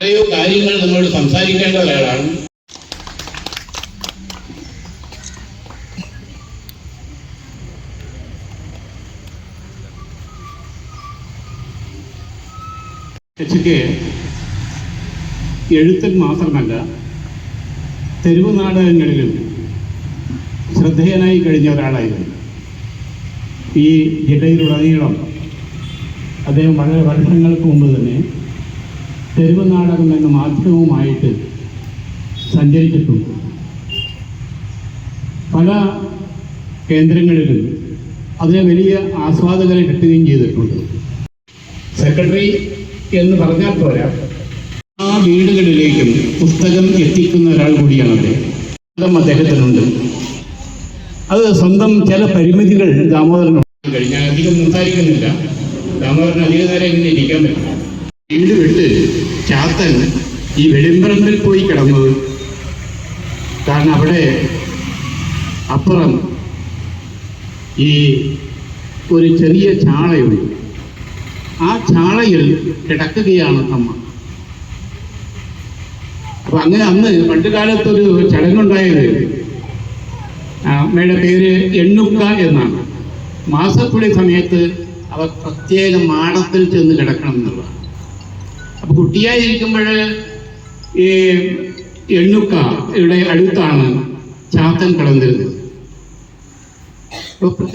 എത്രയോ കാര്യങ്ങൾ നമ്മളോട് സംസാരിക്കേണ്ട ഒരാളാണ്. എച്ച് എഴുത്തിൽ മാത്രമല്ല തെരുവ് നാടകങ്ങളിലും ശ്രദ്ധേയനായി കഴിഞ്ഞ ഒരാളായിരുന്നു. ഈ ജില്ലയിലുടനീളം അദ്ദേഹം വളരെ വർഷങ്ങൾക്ക് മുമ്പ് തന്നെ തെരുവ് നാടകം എന്ന മാധ്യമവുമായിട്ട് സഞ്ചരിച്ചിട്ടുണ്ട്. പല കേന്ദ്രങ്ങളിലും അതിനെ വലിയ ആസ്വാദകരെ കിട്ടുകയും ചെയ്തിട്ടുണ്ട്. സെക്രട്ടറി എന്ന് പറഞ്ഞാൽ പോരാ. ആ വീടുകളിലേക്കും പുസ്തകം എത്തിക്കുന്ന ഒരാൾ കൂടിയാണ് അദ്ദേഹം. അദ്ദേഹത്തിനുണ്ട്. അത് സ്വന്തം ചില പരിമിതികൾ ദാമോദരൻ കഴിഞ്ഞാൽ അധികം സംസാരിക്കുന്നില്ല. ദാമോദരൻ അധിക നേരം ഇങ്ങനെ ഇരിക്കാൻ പറ്റില്ല. വീട് വിട്ട് ചാത്തൻ ഈ വെളിമ്പറമ്പിൽ പോയി കിടന്നത്. കാരണം അവിടെ അപ്പുറം ഈ ഒരു ചെറിയ ചാളയുണ്ട്. ആ ചാളയിൽ കിടക്കുകയാണ് അമ്മ. അപ്പൊ അങ്ങനെ അന്ന് പണ്ട് കാലത്തൊരു ചടങ്ങുണ്ടായത്. അമ്മയുടെ പേര് എണ്ണുക്ക എന്നാണ്. മാസക്കുളി സമയത്ത് അവർ പ്രത്യേക മാടത്തിൽ ചെന്ന് കിടക്കണം എന്നുള്ളതാണ്. അപ്പൊ കുട്ടിയായിരിക്കുമ്പോൾ ഈ എണ്ണുക്ക ഇവിടെ അടുത്താണ് ചാത്തൻ കിടന്നിരുന്നത്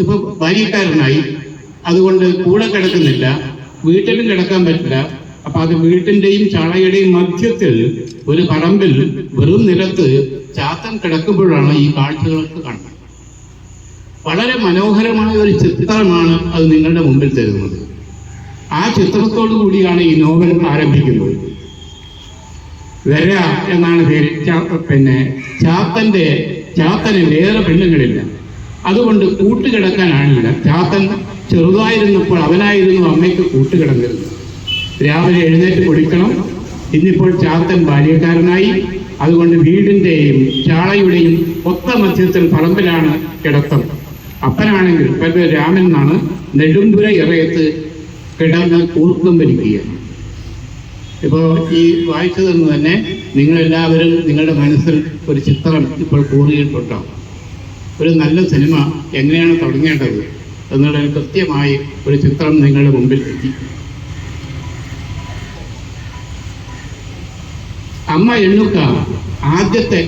ഇപ്പൊ ഭാര്യക്കാരനായി അതുകൊണ്ട് കൂടെ കിടക്കുന്നില്ല. വീട്ടിലും കിടക്കാൻ പറ്റില്ല. അപ്പൊ അത് വീട്ടിന്റെയും ചാളയുടെയും മധ്യത്തിൽ ഒരു പറമ്പിൽ വെറും നിലത്ത് ചാത്തൻ കിടക്കുമ്പോഴാണ് ഈ കാഴ്ചകളൊക്കെ കാണുന്നത്. വളരെ മനോഹരമായ ഒരു ചിത്രമാണ് അത് നിങ്ങളുടെ മുമ്പിൽ തരുന്നത്. ആ ചിത്രത്തോടു കൂടിയാണ് ഈ നോവൽ ആരംഭിക്കുന്നത്. വര എന്നാണ് പേര്. പിന്നെ ചാത്തന്റെ ചാത്തന് വേറെ പെണ്ണുങ്ങളില്ല. അതുകൊണ്ട് കൂട്ടുകിടക്കാനാണില്ല ചാത്തൻ ചെറുതായിരുന്നപ്പോൾ അവനായിരുന്നു അമ്മയ്ക്ക് കൂട്ടുകിടന്നിരുന്നത്. രാവിലെ എഴുന്നേറ്റ് കുടിക്കണം ഇന്നിപ്പോൾ ചാത്തൻ ബാല്യക്കാരനായി. അതുകൊണ്ട് വീടിന്റെയും ചാളയുടെയും ഒത്ത മധ്യത്തിൽ പറമ്പിലാണ് കിടത്തം. അപ്പനാണെങ്കിൽ പേര് രാമൻ എന്നാണ് നെടുമ്പുര ഇറയത്ത് കിടന്ന് കൂർക്കം ഭരിക്കുക ഇപ്പോൾ ഈ വായിച്ചു തന്നു തന്നെ നിങ്ങളെല്ലാവരും നിങ്ങളുടെ മനസ്സിൽ ഒരു ചിത്രം ഇപ്പോൾ കൂറിയിട്ടുണ്ടാവും ഒരു നല്ല സിനിമ എങ്ങനെയാണ് തുടങ്ങേണ്ടത് എന്നുള്ള കൃത്യമായി ഒരു ചിത്രം നിങ്ങളുടെ മുമ്പിൽ എത്തി. അമ്മ എണ്ണുക്ക ആദ്യത്തെ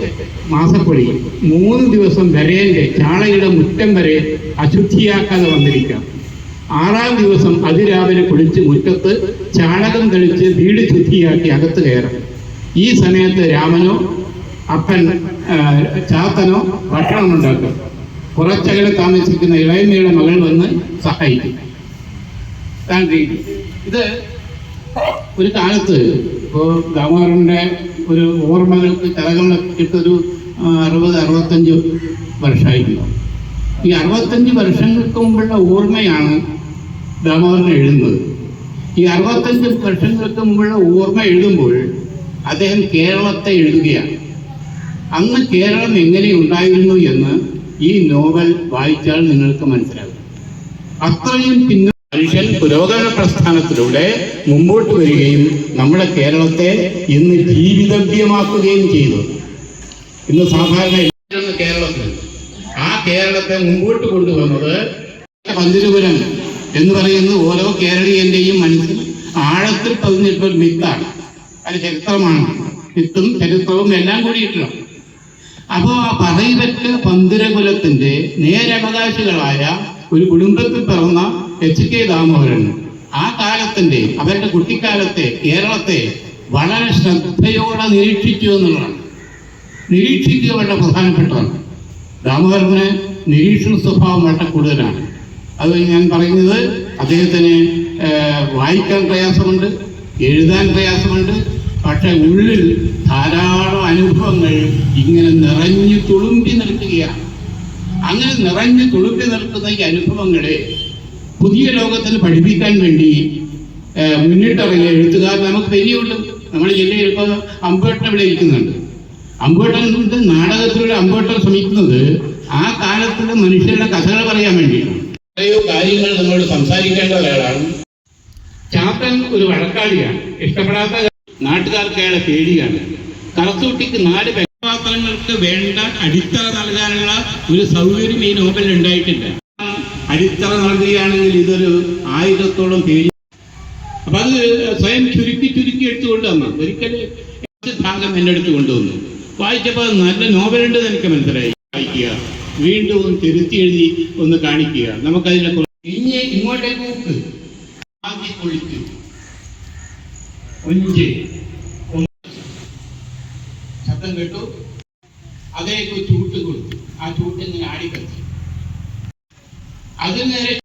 മാസപ്പൊടി മൂന്ന് ദിവസം വരേന്റെ ചാളയുടെ മുറ്റം വരെ അശുദ്ധിയാക്കാതെ വന്നിരിക്കാം ആറാം ദിവസം അതിരാവിലെ കുളിച്ച് മുറ്റത്ത് ചാണകം തെളിച്ച് വീട് ശുദ്ധിയാക്കി അകത്ത് കയറും ഈ സമയത്ത് രാമനോ അപ്പൻ ചാത്തനോ ഭക്ഷണം ഉണ്ടാക്കും. കുറച്ചകലെ താമസിക്കുന്ന ഇളയമ്മയുടെ മകൾ വന്ന് സഹായിക്കും. ഇത് ഒരു കാലത്ത് ഇപ്പോൾ ദാമോദരന്റെ ഒരു ഓർമ്മകൾക്ക് കരകളിട്ടൊരു അറുപത് അറുപത്തഞ്ച് വർഷമായിരുന്നു. ഈ അറുപത്തഞ്ച് വർഷങ്ങൾക്ക് മുമ്പുള്ള ഓർമ്മയാണ് ദാമോദരൻ എഴുതുന്നത്. ഈ അറുപത്തഞ്ച് വർഷങ്ങൾക്ക് മുമ്പുള്ള ഓർമ്മ എഴുതുമ്പോൾ അദ്ദേഹം കേരളത്തെ എഴുതുകയാണ്. അന്ന് കേരളം എങ്ങനെ ഉണ്ടായിരുന്നു എന്ന് ഈ നോവൽ വായിച്ചാൽ നിങ്ങൾക്ക് മനസ്സിലാകും. അത്രയും പിന്നെ മനുഷ്യൻ പുരോഗമന പ്രസ്ഥാനത്തിലൂടെ മുമ്പോട്ട് വരികയും നമ്മുടെ കേരളത്തെ ഇന്ന് ജീവിതവ്യമാക്കുകയും ചെയ്തു. ഇന്ന് സാധാരണ കേരളത്തിൽ ആ കേരളത്തെ മുമ്പോട്ട് കൊണ്ടുവന്നത് പന്തിരുപുരം എന്ന് പറയുന്നത് ഓരോ കേരളീയന്റെയും മനസ്സിൽ ആഴത്തിൽ പതിഞ്ഞിട്ടൊരു മിത്താണ് അത് ചരിത്രമാണ്. മിത്തും ചരിത്രവും എല്ലാം കൂടിയിട്ടുള്ള. അപ്പോ ആ പറയിപറ്റ പന്തിരകുലത്തിന്റെ നേരവകാശികളായ ഒരു കുടുംബത്തിൽ പിറന്ന എച്ച് കെ ദാമോദരൻ ആ കാലത്തിന്റെ അവരുടെ കുട്ടിക്കാലത്തെ കേരളത്തെ വളരെ ശ്രദ്ധയോടെ നിരീക്ഷിച്ചു എന്നുള്ളതാണ്. നിരീക്ഷിക്കുക വളരെ പ്രധാനപ്പെട്ടതാണ്. ദാമോദരന് നിരീക്ഷണ സ്വഭാവം വളരെ കൂടുതലാണ്. അത് ഞാൻ പറയുന്നത് അദ്ദേഹത്തിന് വായിക്കാൻ പ്രയാസമുണ്ട് എഴുതാൻ പ്രയാസമുണ്ട് പക്ഷെ ഉള്ളിൽ ധാരാളം അനുഭവങ്ങൾ ഇങ്ങനെ നിറഞ്ഞു തുളുമ്പി നിൽക്കുകയാണ്. അങ്ങനെ നിറഞ്ഞു തുളുമ്പി നിൽക്കുന്ന ഈ അനുഭവങ്ങളെ പുതിയ ലോകത്തിൽ പഠിപ്പിക്കാൻ വേണ്ടി മുന്നിട്ടിറങ്ങിയ എഴുത്തുകാർ നമുക്ക് വലിയുണ്ട് നമ്മുടെ ജില്ലയിൽ ഇപ്പോൾ അമ്പേട്ടൻ ഇവിടെ ഇരിക്കുന്നുണ്ട്. അമ്പേട്ടൻ കൊണ്ട് നാടകത്തിലൂടെ അമ്പേട്ടൻ ശ്രമിക്കുന്നത് ആ കാലത്തിലെ മനുഷ്യരുടെ കഥകൾ പറയാൻ വേണ്ടിയിട്ടാണ് എത്രയോ കാര്യങ്ങൾ നമ്മളോട് സംസാരിക്കേണ്ട ഒരാളാണ്. ചാത്തൻ ഒരു വഴക്കാളിയാണ്. ഇഷ്ടപ്പെടാത്ത നാട്ടുകാർക്ക് അയാളെ പേടിയാണ്. കറസൂട്ടിക്ക് നാല് കഥാപാത്രങ്ങൾക്ക് വേണ്ട അടിത്തറ നൽകാനുള്ള ഒരു സൗകര്യം ഈ നോബൽ ഉണ്ടായിട്ടില്ല. അടിത്തറ നൽകുകയാണെങ്കിൽ ഇതൊരു ആയിരത്തോളം പേജ് അപ്പൊ അത് സ്വയം ചുരുക്കി ചുരുക്കി എടുത്തുകൊണ്ട് വന്നു ഒരിക്കലും ഭാഗം എന്റെ അടുത്ത് കൊണ്ടുവന്നു. വായിച്ചപ്പോൾ നല്ല നല്ല നോവലുണ്ടെന്ന് എനിക്ക് മനസ്സിലായി. വായിക്കുക. വീണ്ടും ഒന്ന് തിരുത്തി എഴുതി ഒന്ന് കാണിക്കുക. നമുക്കതിനെ ഇനി ഇങ്ങോട്ടേക്ക് ആദ്യം കുളിച്ചു ഒഞ്ച്. ശബ്ദം കേട്ടു? അതിലേക്ക് ചൂട്ട് കൊടുത്തു. ആ ചൂട്ട് ഇങ്ങനെ ആടിക്കളിച്ചു അതിന് നേരെ